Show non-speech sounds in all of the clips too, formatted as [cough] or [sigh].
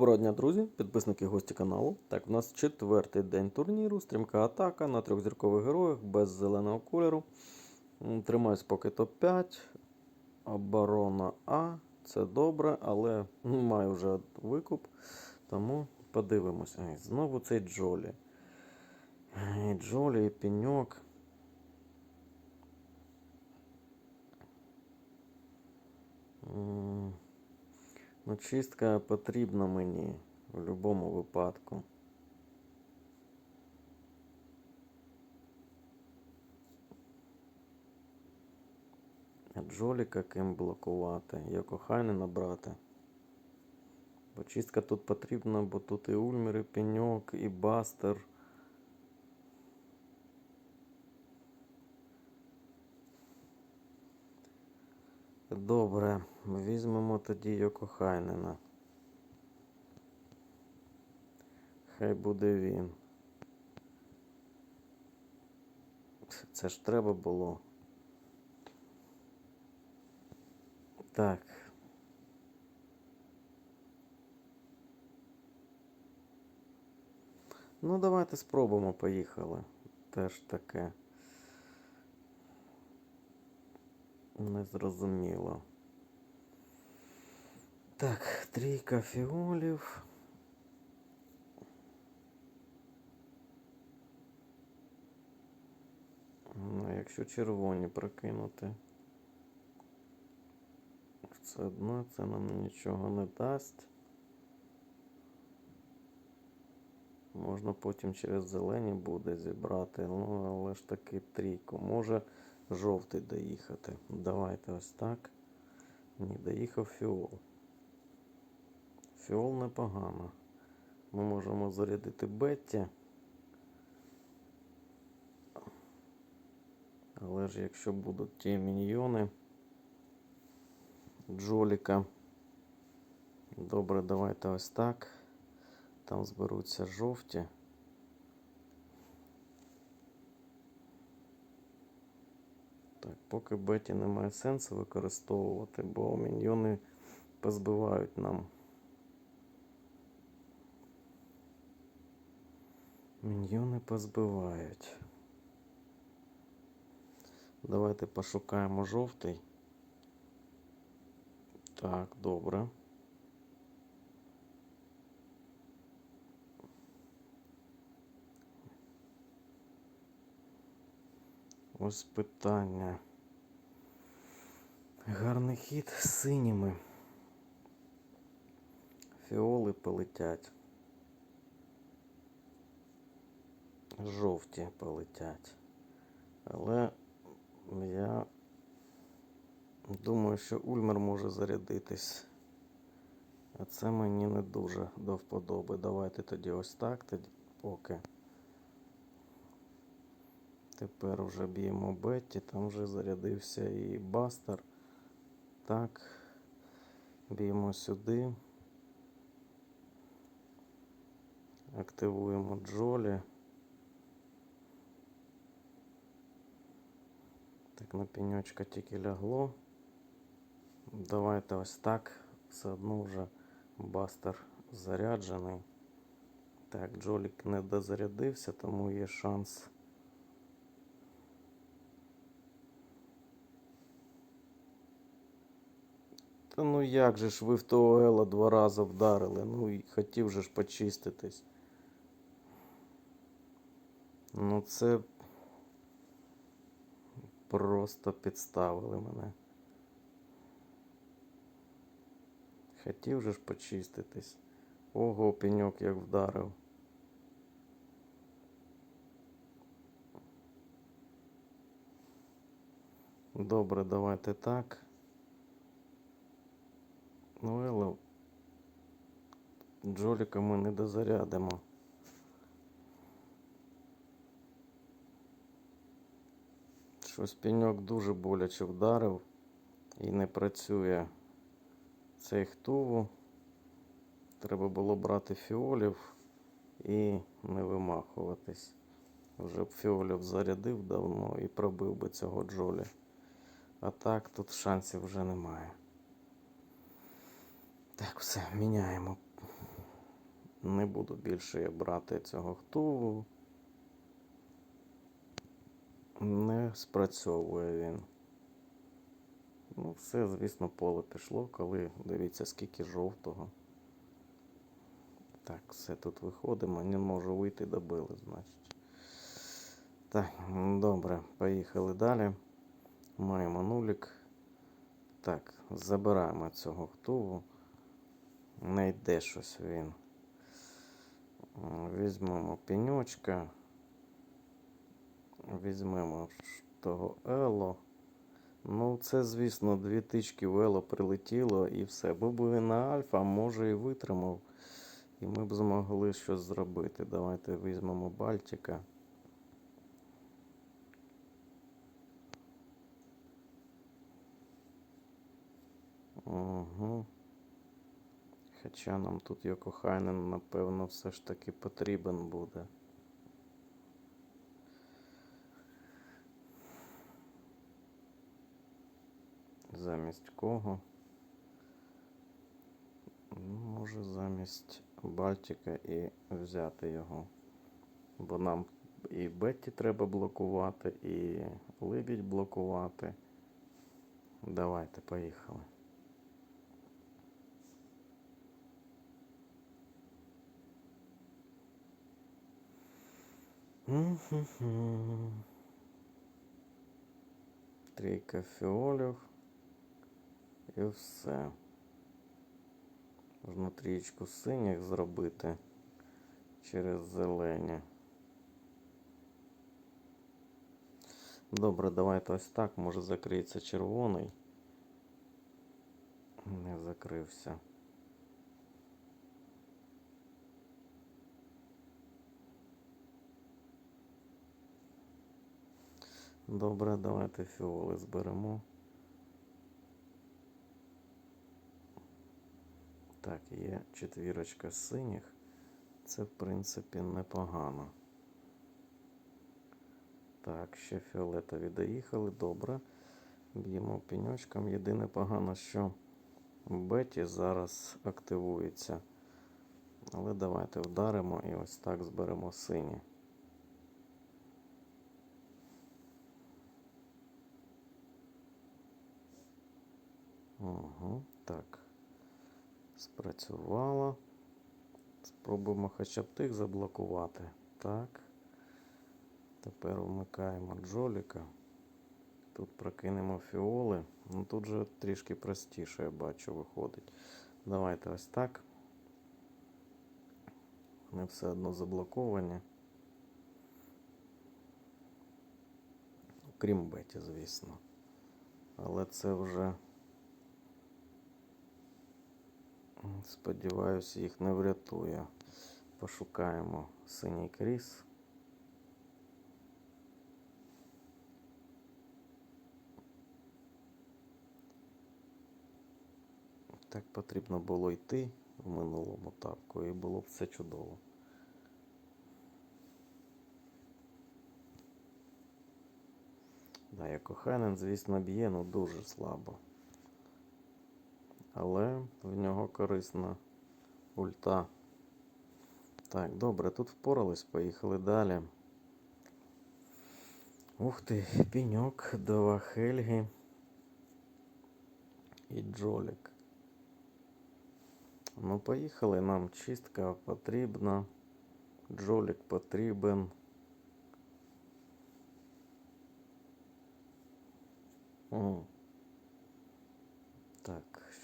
Доброго дня, друзі, підписники гості каналу. Так, у нас четвертий день турніру, стрімка атака на трьохзіркових героях без зеленого кольору. Тримаюсь поки топ-5. Оборона А. Це добре, але маю вже викуп. Тому подивимося. Знову цей Джолі. Джолі і пеньок. Ну, чистка потрібна мені в будь-якому випадку. Джоліка ким блокувати, його хайне набрати. Бо чистка тут потрібна, бо тут і Ульмер, і пеньок, і бастер. Добре, візьмемо тоді Йоко Хайнена. Хай буде він. Це ж треба було. Так. Ну, давайте спробуємо, поїхали. Теж таке. Незрозуміло. Так, трійка фіолів. Ну, якщо червоні прокинути. Все одно це нам нічого не дасть. Можна потім через зелені буде зібрати, ну але ж таки трійку. Може жовтий доїхати. Давайте ось так. Ні, доїхав фіол. Фіол непогано. Ми можемо зарядити Бетті. Але ж якщо будуть ті міньйони Джоліка. Добре, давайте ось так. Там зберуться жовті. Поки Беті немає сенсу використовувати, бо міньйони позбивають нам. Міньйони позбивають. Давайте пошукаємо жовтий. Так, добре. Ось питання. Гарний хід з синіми. Фіоли полетять. Жовті полетять. Але я думаю, що Ульмер може зарядитись. А це мені не дуже до вподоби. Давайте тоді ось так, тоді поки. Тепер вже б'ємо Бетті, там вже зарядився і Бастер. Так, б'ємо сюди. Активуємо Джолі. Так, на пеньочка тільки лягло. Давайте ось так. Все одно вже бастер заряджений. Так, Джолік не дозарядився, тому є шанс. Та ну як же ж ви в того Ела два рази вдарили? Ну і хотів же ж почиститись. Ну це просто підставили мене. Хотів же ж почиститись. Ого, пеньок як вдарив. Добре, давайте так. Елла, Джоліка ми не дозарядимо. Щось пеньок дуже боляче вдарив і не працює цей хтуву. Треба було брати фіолів і не вимахуватись. Вже б фіолів зарядив давно і пробив би цього Джолі. А так тут шансів вже немає. Так, все, міняємо Не буду більше брати цього хтуву. Не спрацьовує він. Ну, все, звісно, поле пішло, коли дивіться, скільки жовтого. Так, все тут виходимо. Не можу вийти, добили, значить. Так, добре, поїхали далі. Маємо нулік. Так, забираємо цього хтуву. Не йде щось він. Візьмемо пеньочка. Візьмемо того Ело. Ну, це, звісно, дві тички в Ело прилетіло і все. Був би на Альфа, може і витримав. І ми б змогли щось зробити. Давайте візьмемо Бальтика. Угу. Хоча нам тут Йокохайнен, напевно, все ж таки потрібен буде. Замість кого? Ну, Може замість Бальтика і взяти його. Бо нам і Бетті треба блокувати, і Либідь блокувати. Давайте, поїхали. Трійка фіолів. І все. Можна трієчку синіх зробити через зелені. Добре, давайте ось так. Може закриється червоний. Не закрився. Добре, давайте фіоли зберемо. Так, є четвірочка синіх. Це, в принципі, непогано. Так, ще фіолетові доїхали. Добре. Б'ємо пеньочком. Єдине погано, що Беті зараз активується. Але давайте вдаримо і ось так зберемо сині. Угу, так. Спрацювало. Спробуємо хоча б тих заблокувати. Так. Тепер вмикаємо джоліка. Тут прокинемо фіоли. Ну тут же трішки простіше, я бачу, виходить. Давайте ось так. Вони все одно заблоковані. Крім Беті, звісно. Але це вже. Сподіваюсь, їх не врятує. Пошукаємо синій кріс. Так потрібно було йти в минулому тапку, і було б все чудово. Да, Якохайнен, звісно, б'є, ну дуже слабо. Але в нього корисна ульта. Так, добре, тут впорались, поїхали далі. Ух ти, піньок, два Хельги і Джолік. Ну, поїхали, нам чистка потрібна. Джолік потрібен. О.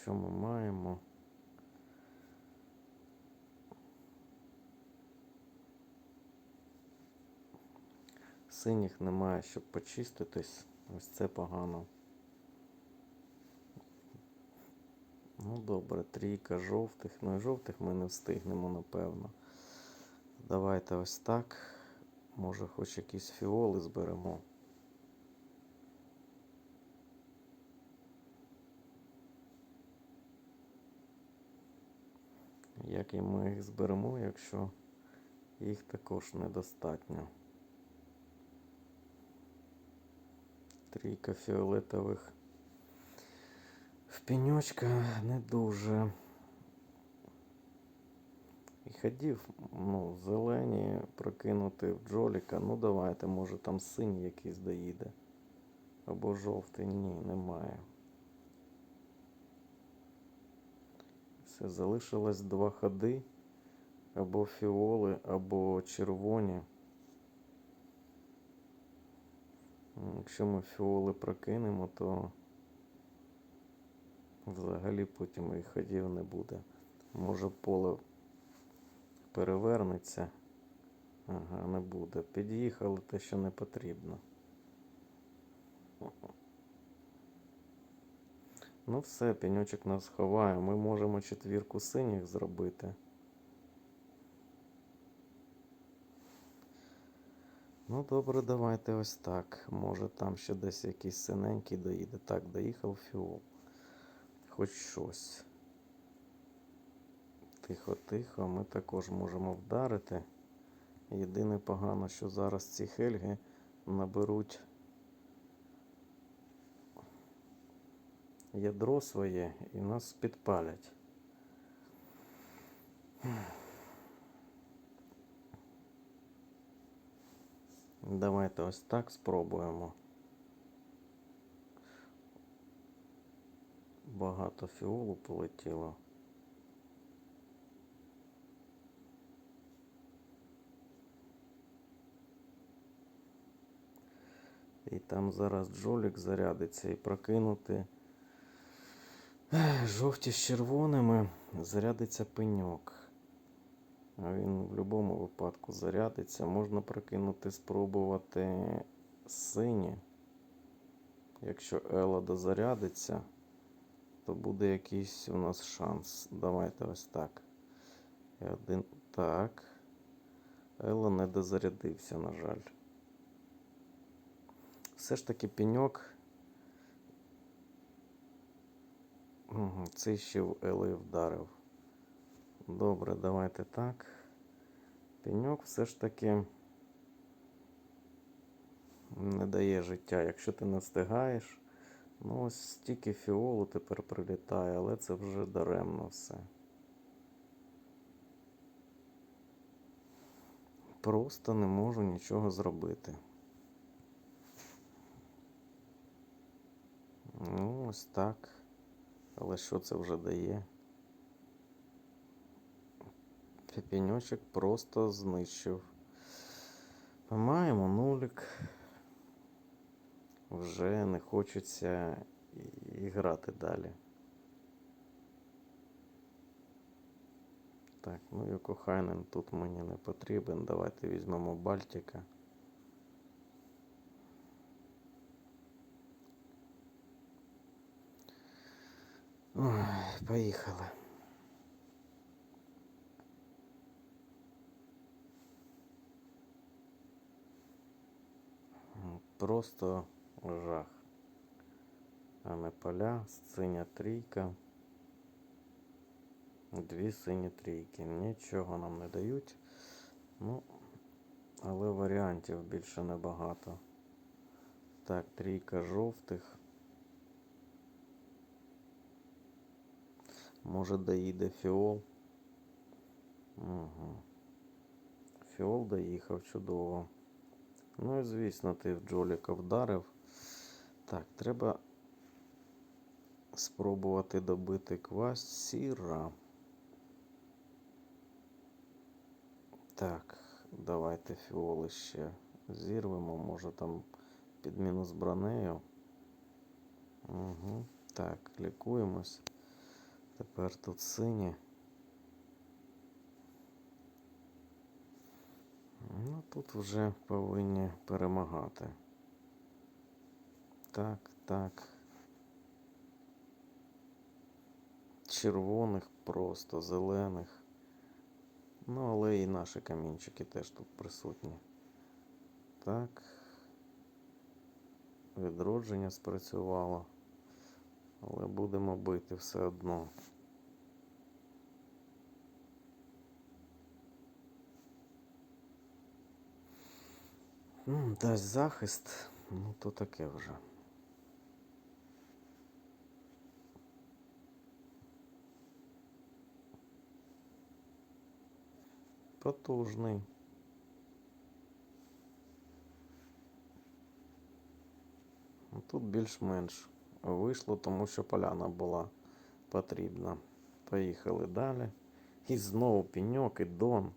Що ми маємо? Синіх немає, щоб почиститись. Ось це погано. Ну добре, трійка жовтих. Ну і жовтих ми не встигнемо, напевно. Давайте ось так. Може хоч якісь фіоли зберемо. Як і ми їх зберемо, якщо їх також недостатньо. Трійка фіолетових в пеньочка не дуже. І ходів. Ну, зелені прокинути в джоліка. Ну давайте, може там синій якийсь доїде. Або жовтий. Ні, немає. Все, залишилось два ходи. Або фіоли, або червоні. Якщо ми фіоли прокинемо, то взагалі потім і ходів не буде. Може поле перевернеться. Ага, не буде. Під'їхали те, що не потрібно. Ну все, пеньочок нас ховає. Ми можемо четвірку синіх зробити. Ну, добре, давайте ось так. Може там ще десь якийсь синенький доїде. Так, доїхав фіол. Хоч щось. Тихо, тихо, ми також можемо вдарити. Єдине погано, що зараз ці хельги наберуть ядро своє і нас підпалять. Давайте ось так спробуємо. Багато фіолу полетіло. І там зараз джолік зарядиться і прокинути жовті з червоними зарядиться пеньок. А він в будь-якому випадку зарядиться. Можна прокинути, спробувати сині. Якщо Ела дозарядиться, то буде якийсь у нас шанс. Давайте ось так. І один так. Ела не дозарядився, на жаль. Все ж таки пеньок. Угу, цей ще в Ели вдарив. Добре, давайте так. Пеньок все ж таки не дає життя. Якщо ти не встигаєш, ну ось стільки фіолу тепер прилітає, але це вже даремно все. Просто не можу нічого зробити. Ну, ось так. Але що це вже дає? Пеньочок просто знищив. Маємо нулик. Вже не хочеться і грати далі. Так, ну і Йокохайнен тут мені не потрібен. Давайте візьмемо Бальтика. Ой, поїхали. Просто жах. А не поля, синя трійка. Дві сині трійки. Нічого нам не дають. Ну, але варіантів більше небагато. Так, трійка жовтих. Може доїде фіол. Угу. Фіол доїхав чудово. Ну і звісно, ти в Джоліка вдарив. Так, треба спробувати добити квасіра. Так, давайте фіоли ще зірвемо. Може там під мінус бронею. Угу. Так, лікуємось. Тепер тут сині. Ну, тут вже повинні перемагати. Так, так. Червоних просто, зелених. Ну, але і наші камінчики теж тут присутні. Так. Відродження спрацювало. Але будемо бити все одно. Ну, дасть захист, ну то таке вже. Потужний. Тут більш-менш вийшло, тому що поляна була потрібна. Поїхали далі. І знову пеньок і дон.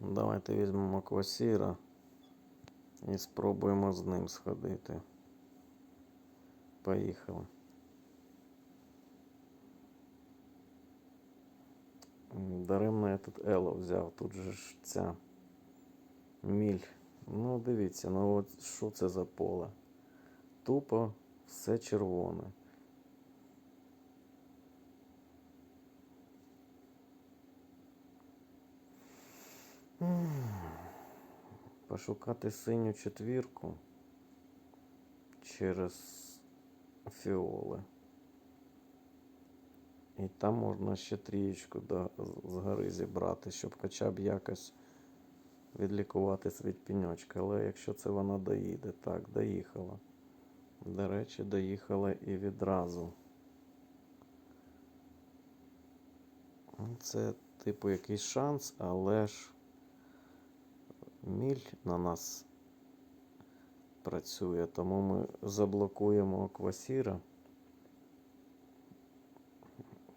Давайте візьмемо квасіра і спробуємо з ним сходити. Поїхали. Даремно я тут Ело взяв, тут же ж ця міль. Ну, дивіться, ну от що це за поле? Тупо все червоне. Пошукати синю четвірку через фіоли. І там можна ще трієчку згори зібрати, щоб хоча б якось відлікуватись від піньочка. Але якщо це вона доїде, так, доїхала. До речі, доїхала і відразу. Ну, Це, типу, якийсь шанс, але ж міль на нас працює, тому ми заблокуємо квасіра.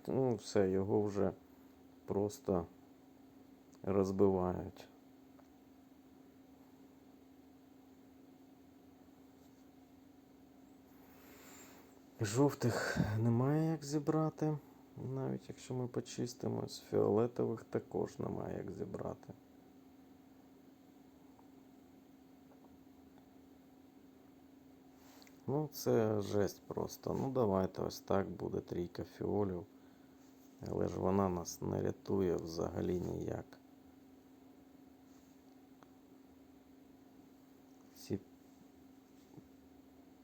Ну, все, його вже просто розбивають. Жовтих немає як зібрати, навіть якщо ми почистимо. З фіолетових також немає як зібрати. Ну, це жесть просто. Ну, давайте ось так буде трійка фіолів. Але ж вона нас не рятує взагалі ніяк. Всі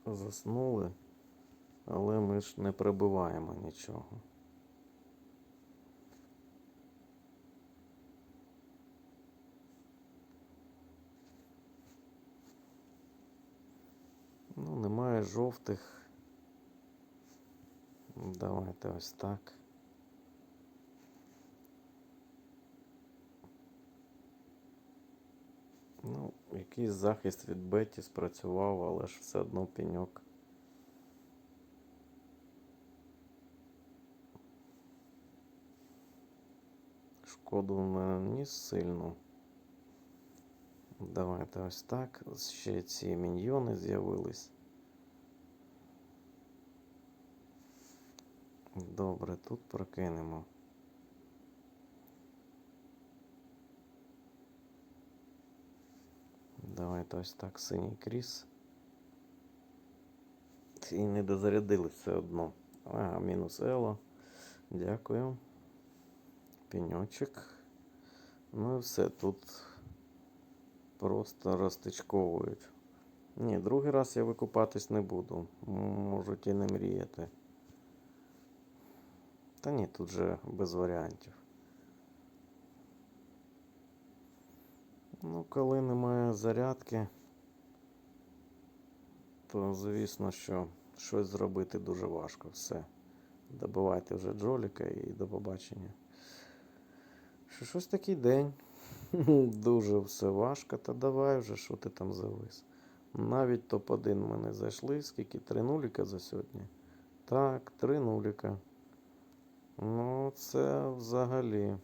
заснули, але ми ж не прибиваємо нічого. Ну, немає жовтих. Давайте ось так. Ну, якийсь захист від Беті спрацював, але ж все одно пеньок. Шкоду наніс сильну. Давайте ось так. Ще ці міньйони з'явились. Добре, тут прокинемо. Давайте ось так синій кріс. І не дозарядили все одно. Ага, мінус Ело. Дякую. Пеньочок. Ну і все, тут просто розтичковують. Ні, другий раз я викупатись не буду. Можуть і не мріяти. Та ні, тут же без варіантів. Ну, коли немає зарядки, то звісно, що щось зробити дуже важко. Все. Добивайте вже Джоліка і до побачення. Що щось такий день. [laughs] Дуже все важко, та давай вже, що ти там завис. Навіть топ-1 ми не зайшли. Скільки? Три нуліка за сьогодні? Так, три нуліка. Ну, це взагалі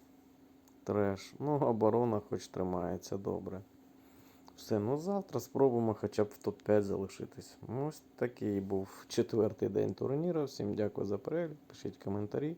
треш. Ну, оборона хоч тримається добре. Все, ну завтра спробуємо хоча б в топ-5 залишитись. Ну, Ось такий був четвертий день турніру. Всім дякую за перегляд. Пишіть коментарі,